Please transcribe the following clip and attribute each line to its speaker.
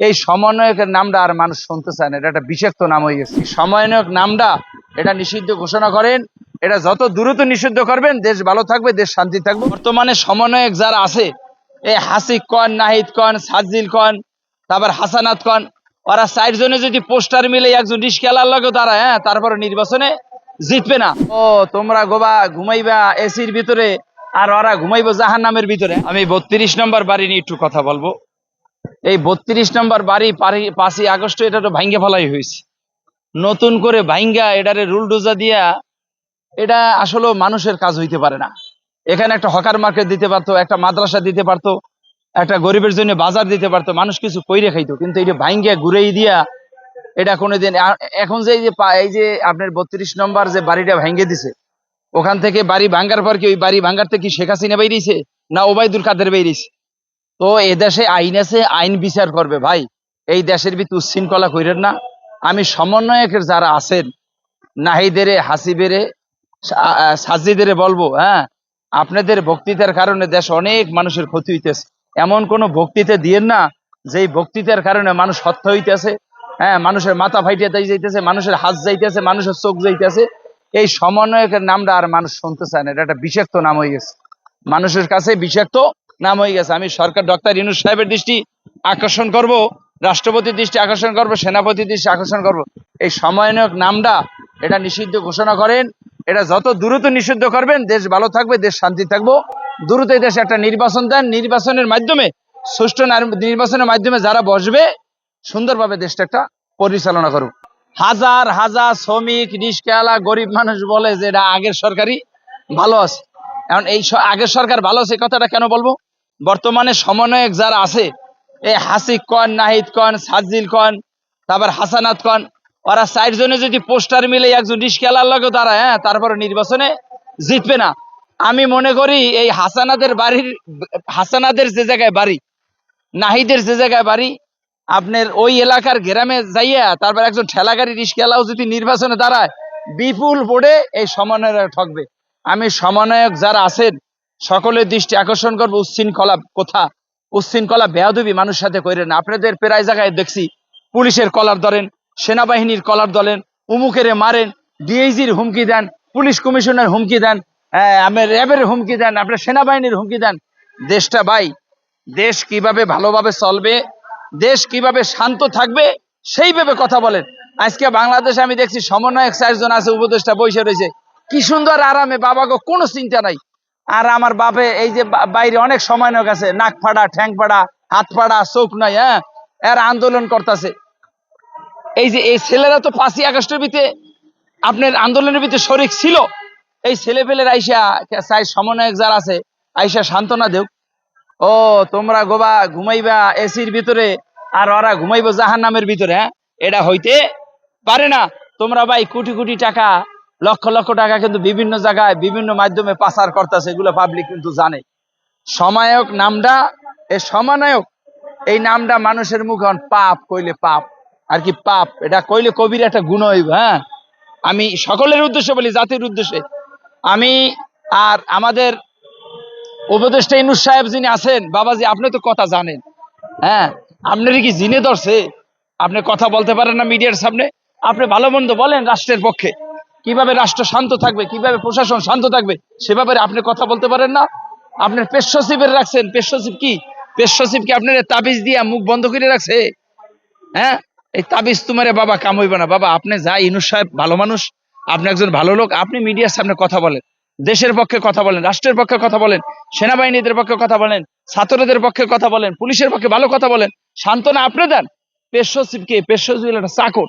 Speaker 1: এই সমন্বয়কের নামটা আর মানুষ শুনতে চায় না, এটা একটা বিষাক্ত নাম হয়ে গেছে। সমন্বয়ক নামটা এটা নিষিদ্ধ ঘোষণা করেন, এটা যত দ্রুত নিষিদ্ধ করবেন, দেশ ভালো থাকবে, দেশ শান্তি থাকবে। বর্তমানে সমন্বয়ক যারা আছে, এই হাসিক কন, নাহিদ কন সাজিল কন, তারপর হাসানাত কন, ওরা চার জনে যদি পোস্টার মিলে একজন রিস্কেলার লাগে তারা হ্যাঁ তারপরে নির্বাচনে জিতবে না। ও, তোমরা গোবা ঘুমাইবা এসির ভিতরে, আর ওরা ঘুমাইবো জাহান নামের ভিতরে। আমি বত্রিশ নম্বর বাড়ি নিয়ে একটু কথা বলব। এই বত্রিশ নম্বর বাড়ি পাঁচই আগস্ট, এটা তো ভাঙ্গে ফেলাই হয়েছে। নতুন করে ভাঙ্গা এটারে রুল ডোজা দিয়া, এটা আসলে মানুষের কাজ হইতে পারে না। এখানে একটা হকার মার্কেট দিতে পারতো, একটা মাদ্রাসা দিতে পারতো, একটা গরিবের জন্য বাজার দিতে পারতো, মানুষ কিছু কইরে খাইতো, কিন্তু এটা যে ভাঙ্গা ঘুরেই দিয়া, এটা কোনোদিন, আ- এখন যে এই যে এই যে আপনার বত্রিশ নম্বর যে বাড়িটা ভেঙে দিছে, ওখান থেকে বাড়ি ভাঙ্গার পর কি ওই বাড়ি ভাঙ্গার থেকে শেখ হাসিনা বেরিয়েছে, না ওবায়দুল কাদের বেরিয়েছে? তো এ দেশে আইন আছে, আইন বিচার করবে ভাই। এই দেশের ভিতরে উচ্ছৃঙ্খলা কইরেন না। আমি সমন্বয়কের যারা আছেন, নাহিদেরে, হাসিবেরে সাজিদেরে বলব হ্যাঁ আপনাদের বক্তৃতার কারণে দেশ অনেক মানুষের ক্ষতি হইতেছে। এমন কোন বক্তৃতা দিয়েন না, যেই বক্তৃতার কারণে মানুষ হত্যা হইতেছে হ্যাঁ মানুষের মাথা ফাইটে তাই যাইতেছে, মানুষের হাত যাইতেছে, মানুষের চোখ যাইতেছে। এই সমন্বয়কের নামটা আর মানুষ শুনতে চায় না, এটা একটা বিষাক্ত নাম হয়ে গেছে। মানুষের কাছে বিষাক্ত নাম হয়ে গেছে। আমি সরকার ডক্টর ইনুস সাহেবের দৃষ্টি আকর্ষণ করব, রাষ্ট্রপতির দৃষ্টি আকর্ষণ করব, সেনাপতির দৃষ্টি আকর্ষণ করব। এই সমন্বয়ক নামটা এটা নিষিদ্ধ ঘোষণা করেন। এটা যত দ্রুত নিষিদ্ধ করবেন, দেশ ভালো থাকবে, দেশ শান্তি থাকব। দ্রুত এই দেশে একটা নির্বাচন দেন। নির্বাচনের মাধ্যমে, সুষ্ঠু নির্বাচনের মাধ্যমে যারা বসবে, সুন্দরভাবে দেশটা একটা পরিচালনা করুক। হাজার হাজার শ্রমিক রিস্কাওয়ালা গরিব মানুষ বলে যে এটা আগের সরকারই ভালো আছে। এখন এই আগের সরকার ভালো আছে কথাটা কেন বলব? বর্তমানে সমন্বয়ক যারা আছে, এই হাসিক কন, নাহিদ কন সাজিল কন, তারপর হাসানাত কন, ওরা চার জনে যদি পোস্টার মিলে একজন রিস্কাওয়ালার লাগে তারা হ্যাঁ তারপরে নির্বাচনে জিতবে না। আমি মনে করি এই হাসানাদের বাড়ির, হাসানাদের যে জায়গায় বাড়ি, নাহিদের যে জায়গায় বাড়ি, আপনার ওই এলাকার গ্রামে যাইয়া তারপর একজন ঠেলাগাড়ি রিস্কালাও যদি নির্বাচনে দাঁড়ায়, বিপুল ভোটে এই সমন্বয়ক ঠকবে। আমি সমন্বয়ক যারা আছেন সকলের দৃষ্টি আকর্ষণ করব উচ্ছৃঙ্খলা কোথা? উচ্ছৃঙ্খলা বেয়াদবি মানুষ সাথে করেন আপনাদের প্রায় জায়গায় দেখছি পুলিশের কলার ধরেন সেনাবাহিনীর কলার ধরেন উমুকেরে মারেন ডিআইজির হুমকি দেন পুলিশ কমিশনার হুমকি দেন আহ, আপনার র্যাবের হুমকি দেন আপনার সেনাবাহিনীর হুমকি দেন। দেশটা ভাই দেশ কীভাবে ভালোভাবে চলবে দেশ কীভাবে শান্ত থাকবে সেইভাবে কথা বলেন। আজকে বাংলাদেশে আমি দেখছি সমন্বয়ক চারজন আছে উপদেষ্টা বসে রয়েছে। কি সুন্দর আরামে বাবাকে কোনো চিন্তা নাই। আর আমার বাপে এই যে বাইরে অনেক সময় সমন্বয়ক আছে নাক ফাড়া, ঠ্যাং ফাড়া, হাত ফাড়া, চোখ নাই হ্যাঁ? এর আন্দোলন করতেছে। এই যে এই ছেলেরা তো পাঁচই আগস্টের ভিতরে আপনার আন্দোলনের ভিতরে শরিক ছিল। এই ছেলে পেলের আইসা, চাই সমন্বয়ক যারা আছে, আইসা সান্ত্বনা দেও ও, তোমরা গোবা ঘুমাইবা এসির ভিতরে, আর ওরা ঘুমাইবো জাহান নামের ভিতরে হ্যাঁ? এটা হইতে পারে না। তোমরা ভাই কোটি কোটি টাকা লক্ষ লক্ষ টাকা কিন্তু বিভিন্ন জায়গায় বিভিন্ন মাধ্যমে পাচার করতেছে, এগুলো পাবলিক কিন্তু জানে। সমায়ক নামটা এই সমানায়ক এই নামটা মানুষের মুখে পাপ, কইলে পাপ। আর কি পাপ? এটা কইলে কবির একটা গুণ হইব হ্যাঁ? আমি সকলের উদ্দেশ্যে বলি, জাতির উদ্দেশ্যে। আমি আর আমাদের উপদেষ্টা ইনুস সাহেব যিনি আছেন, বাবাজি, আপনি তো কথা জানেন হ্যাঁ? আপনার কি জিনে ধরছে? আপনি কথা বলতে পারেন না মিডিয়ার সামনে? আপনি ভালো মন্দ বলেন রাষ্ট্রের পক্ষে। কীভাবে রাষ্ট্র শান্ত থাকবে, কীভাবে প্রশাসন শান্ত থাকবে সে ব্যাপারে আপনি কথা বলতে পারেন না। আপনার পেশ রাখছেন, পেশ কি? পেশ আপনার তাবিজ দিয়া মুখ বন্ধ করে রাখছে? হ্যাঁ? এই তাবিজ তোমারে বাবা কাম হইবে না। বাবা, আপনি যা ইনুস সাহেব ভালো মানুষ, আপনি একজন ভালো লোক, আপনি মিডিয়ার সামনে কথা বলেন। দেশের পক্ষে কথা বলেন, রাষ্ট্রের পক্ষে কথা বলেন, সেনাবাহিনীদের পক্ষে কথা বলেন, ছাত্রদের পক্ষে কথা বলেন, পুলিশের পক্ষে ভালো কথা বলেন, সান্ত্বনা আপনি দেন। পেশ সচিবকে, পেশ চাকর।